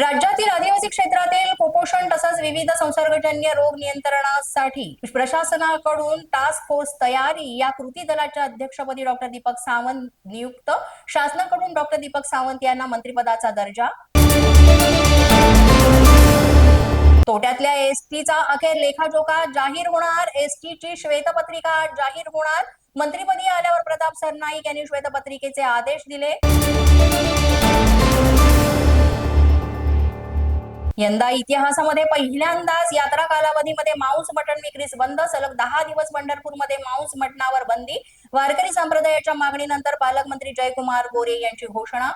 राज्यातील आदिवासी क्षेत्रातील कुपोषण तसंच विविध संसर्गजन्य रोग नियंत्रणासाठी प्रशासनाकडून टास्क फोर्स तयारी. या कृती दलाच्या अध्यक्षपदी डॉक्टर दीपक सावंत नियुक्त. शासनाकडून डॉक्टर दीपक सावंत यांना मंत्रिपदाचा दर्जा. तोट्यातल्या एसटीचा अखेर लेखाजोखा जाहीर होणार. एसटीची श्वेतपत्रिका जाहीर होणार. मंत्रिपदी आल्यावर प्रताप सरनाईक यांनी श्वेतपत्रिकेचे आदेश दिले. यंदा इतिहासामध्ये पहिल्यांदाच यात्रा कालावधीमध्ये मांस मटण विक्रीस बंद सलग दहा दिवस पंढरपूरमध्ये मांस मटणावर बंदी. वारकरी संप्रदायाच्या मागणीनंतर पालकमंत्री जयकुमार गोरे यांची घोषणा.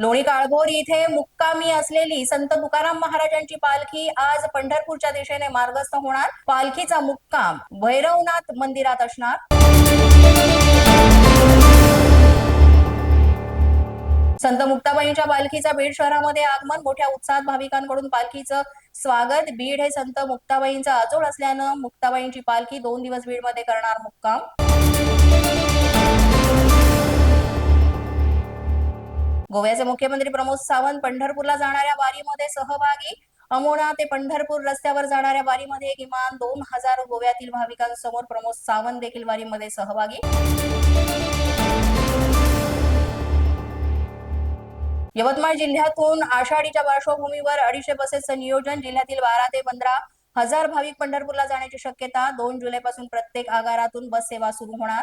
लोणी काळभोर इथे मुक्कामी असलेली संत तुकाराम महाराजांची पालखी आज पंढरपूरच्या दिशेने मार्गस्थ होणार. पालखीचा मुक्काम भैरवनाथ मंदिरात असणार. संत मुक्ताबाईंच्या पालखीचा बीड शहरामध्ये आगमन. मोठ्या उत्साहात भाविकांकडून पालखीचं स्वागत. बीड हे संत मुक्ताबाईंचा अजोड असल्यानं मुक्ताबाईंची पालखी दोन दिवस बीडमध्ये करणार मुक्काम. गोव्याचे मुख्यमंत्री प्रमोद सावंत पंढरपूरला जाणाऱ्या वारीमध्ये सहभागी. अमोणा ते पंढरपूर रस्त्यावर जाणाऱ्या वारीमध्ये किमान दोन हजार गोव्यातील भाविकांसमोर. प्रमोद सावंत देखील वारीमध्ये सहभागी. यवतमाळ जिल्ह्यातून आषाढीच्या पार्श्वभूमीवर अडीचशे बसेसचं नियोजन जिल्ह्यातील बारा ते पंधरा हजार भाविक पंढरपूरला जाण्याची शक्यता. दोन जुलैपासून प्रत्येक आगारातून बस सेवा सुरू होणार.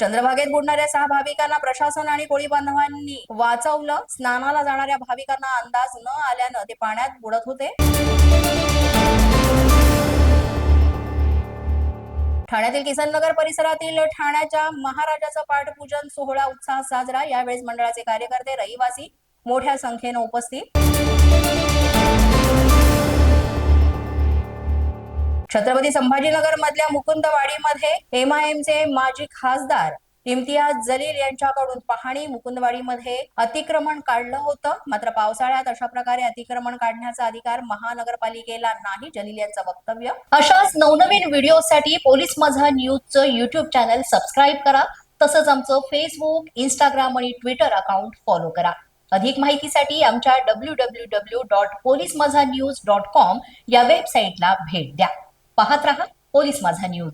चंद्रभागेत बुडणाऱ्या सहा भाविकांना प्रशासन आणि कोळी बांधवांनी वाचवलं. स्नानाला जाणाऱ्या भाविकांना अंदाज न आल्यानं ते पाण्यात बुडत होते. ठाण्यातील किसननगर परिसरातील ठाण्याच्या महाराजाचं पाठपूजन सोहळा उत्साहात साजरा. यावेळेस मंडळाचे कार्यकर्ते रहिवासी मोठ्या संख्येनं उपस्थित. छत्रपती संभाजीनगर मधल्या मुकुंदवाडीमध्ये एमआयएमचे माजी खासदार इम्तियाज जलील यांच्याकडून पाहणी मुकुंदवाडीमध्ये अतिक्रमण काढलं होतं. मात्र पावसाळ्यात अशा प्रकारे अतिक्रमण काढण्याचा अधिकार महानगरपालिकेला नाही जलील यांचं वक्तव्य. अशाच नवनवीन व्हिडिओसाठी पोलीस माझा न्यूजचं युट्यूब चॅनल सबस्क्राईब करा. तसंच आमचं फेसबुक इंस्टाग्राम आणि ट्विटर अकाउंट फॉलो करा. अधिक माहितीसाठी आमच्या W W W dot police Majha news dot com या वेबसाईटला भेट द्या. पाहत रहा पोलीस माझा न्यूज.